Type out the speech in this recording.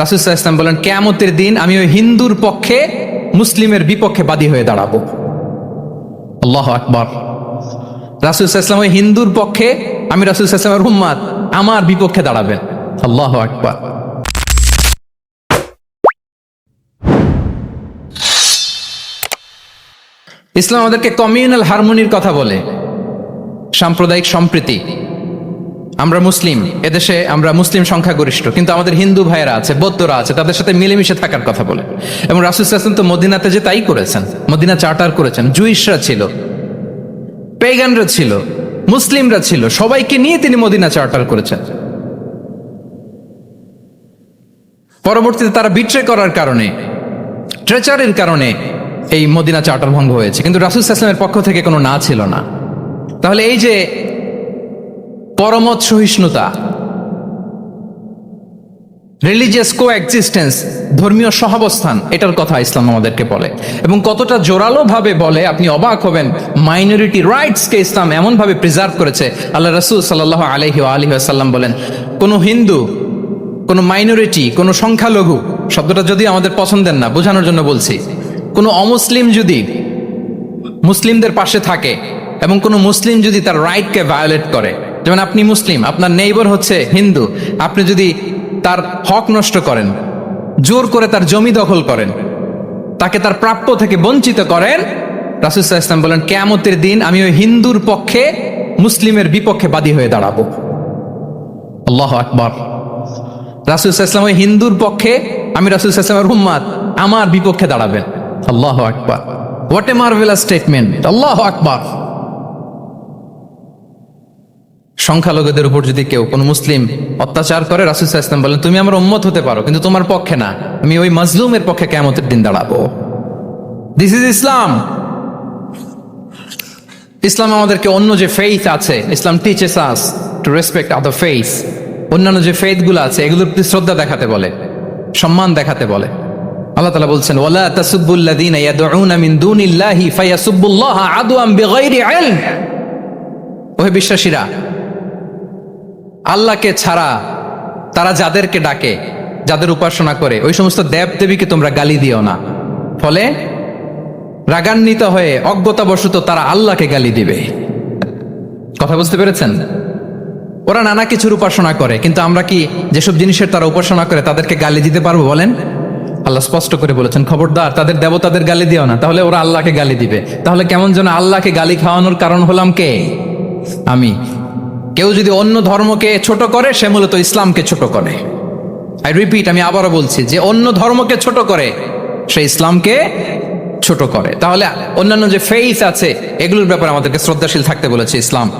রাসুসাহ ইসলাম বলেন, কেয়ামতের দিন আমি ওই হিন্দুর পক্ষে মুসলিমের বিপক্ষে বাদী হয়ে দাঁড়াবো। আল্লাহ আকবর। রাসুসাহ ইসলাম ওই হিন্দুর পক্ষে, আমি রাসুসাহ ইসলামের উম্মাদ, আমার বিপক্ষে দাঁড়াবেন। আল্লাহ আকবর। ইসলাম আমাদেরকে কমিউনাল হারমোনির কথা বলে, সাম্প্রদায়িক সম্প্রীতি। আমরা মুসলিম, এদেশে আমরা মুসলিম সংখ্যাগরিষ্ঠ, কিন্তু আমাদের হিন্দু ভাইয়েরা আছে, বৌদ্ধরা আছে, তাদের সাথে মিলেমিশে থাকার কথা বলে। এবং রাসুল হাসান তো মদিনাতে যে তাই করেছেন, মদিনা চার্টার করেছেন, জুইশরা ছিল, পেগানরা ছিল, মুসলিমরা ছিল, সবাইকে নিয়ে তিনি মদিনা চার্টার করেছেন। পরবর্তীতে তারা বিট্রে করার কারণে ট্রেচারের কারণে এই মদিনা চার্টার ভঙ্গ হয়েছে, কিন্তু রাসুল ইসলামের পক্ষ থেকে কোনো না ছিল না। তাহলে এই যে পরমত সহিষ্ণুতা। রিলিজিয়াস কো এক্সিস্টেন্স ধর্মীয় সহাবস্থান, এটার কথা ইসলাম আমাদেরকে বলে। এবং কতটা জোরালো ভাবে বলে আপনি অবাক হবেন মাইনরিটি রাইটসকে ইসলাম এমন ভাবে প্রিজার্ভ করেছে। আল্লাহ রসুল সাল্লাহ আলহি আলহি আসাল্লাম বলেন, কোনো হিন্দু, কোনো মাইনরিটি কোনো সংখ্যালঘু, শব্দটা যদি আমাদের পছন্দের না, বোঝানোর জন্য বলছি, কোনো অমুসলিম যদি মুসলিমদের পাশে থাকে এবং কোনো মুসলিম যদি তার রাইটকে ভায়োলেট করে যেমন আপনি মুসলিম, আপনার নেইবার হচ্ছে হিন্দু, আপনি যদি তার হক নষ্ট করেন, জোর করে তার জমি দখল করেন, তাকে তার প্রাপ্য থেকে বঞ্চিত করেন রাসুসাহ ইসলাম বলেন, কেয়ামতের দিন আমি ওই হিন্দুর পক্ষে মুসলিমের বিপক্ষে বাদী হয়ে দাঁড়াবো। আল্লাহ আকবর। রাসুল ইসলাম ওই হিন্দুর পক্ষে, আমি রাসুল ইসলামের উম্মাদ, আমার বিপক্ষে দাঁড়াবেন। আল্লাহ আকবর। What a marvellous statement Allah আকবর। সংখ্যালঘুদের উপর যদি কেউ কোনো মুসলিম অত্যাচার করে, রাসুল ইসলাম বলেন, তুমি আমার উম্মত হতে পারো, কিন্তু তোমার পক্ষে না। আমি ওই মজলুমের পক্ষে কেমতের দিন দাঁড়াবো। দিস ইজ ইসলাম ইসলাম আমাদেরকে অন্য যে ফেইথ আছে, Islam teaches us to respect other faith অন্যান্য যে ফেইথগুলো আছে, এগুলোর প্রতি শ্রদ্ধা দেখাতে বলে, সম্মান দেখাতে বলে। আল্লাহ তাআলা বলছেন, ওয়ালা তাসুবুল্লাযীনা ইয়াদউনা মিন দুনিল্লাহি ফায়াসুবুল্লাহ আদওয়াম বিগাইরি ইলম। ওহে বিশ্বাসীরা আল্লাহকে ছাড়া তারা যাদেরকে ডাকে, যাদের উপাসনা করে, ওই সমস্ত দেব দেবীকে তোমরা গালি দিও না। ফলে রাগান্বিত হয়ে অজ্ঞতাবশত তারা আল্লাহকে গালি দিবে। কথা বুঝতে পেরেছেন? ওরা নানা কিছুর উপাসনা করে, কিন্তু আমরা কি যেসব জিনিসের তারা উপাসনা করে তাদেরকে গালি দিতে পারব বলেন? আল্লাহ স্পষ্ট করে বলেছেন, খবরদার, তাদের দেবতাদের গালি দিও না, তাহলে ওরা আল্লাহকে গালি দিবে। তাহলে কেমন যেন আল্লাহকে গালি খাওয়ানোর কারণ হলাম কে? আমি। কেউ যদি অন্য ধর্মকে ছোট করে, সে মূলত ইসলামকে ছোট করে। আই রিপিট আমি আবারও বলছি, যে অন্য ধর্মকে ছোট করে, সে ইসলামকে ছোট করে। তাহলে অন্যান্য যে ফেইস আছে, এগুলোর ব্যাপারে আমাদেরকে শ্রদ্ধাশীল থাকতে বলেছে ইসলাম।